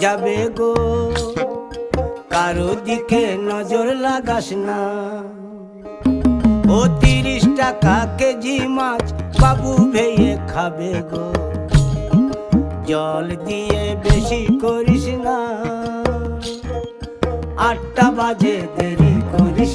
যাবে গো। কারও দিকে নজর লাগাস না। ও তিরিশ টাকা কেজি মাছ বাবু ভেয়ে খাবে গো। জল দিয়ে বেশি করিস না। আটটা বাজে দেরি করিস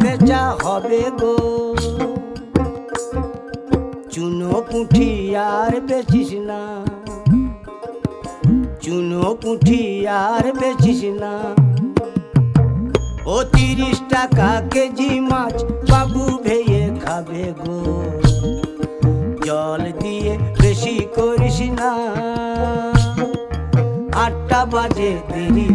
বেচা হবে গো। চুনো পুঁঠি আর বেচিস না। চুনো পুঁঠি আর বেচিস না। ও তিরিশ টাকা কেজি মাছ বাবু ভেয়ে খাবে গো। জল দিয়ে বেশি করিস না। আটটা বাজে দেরি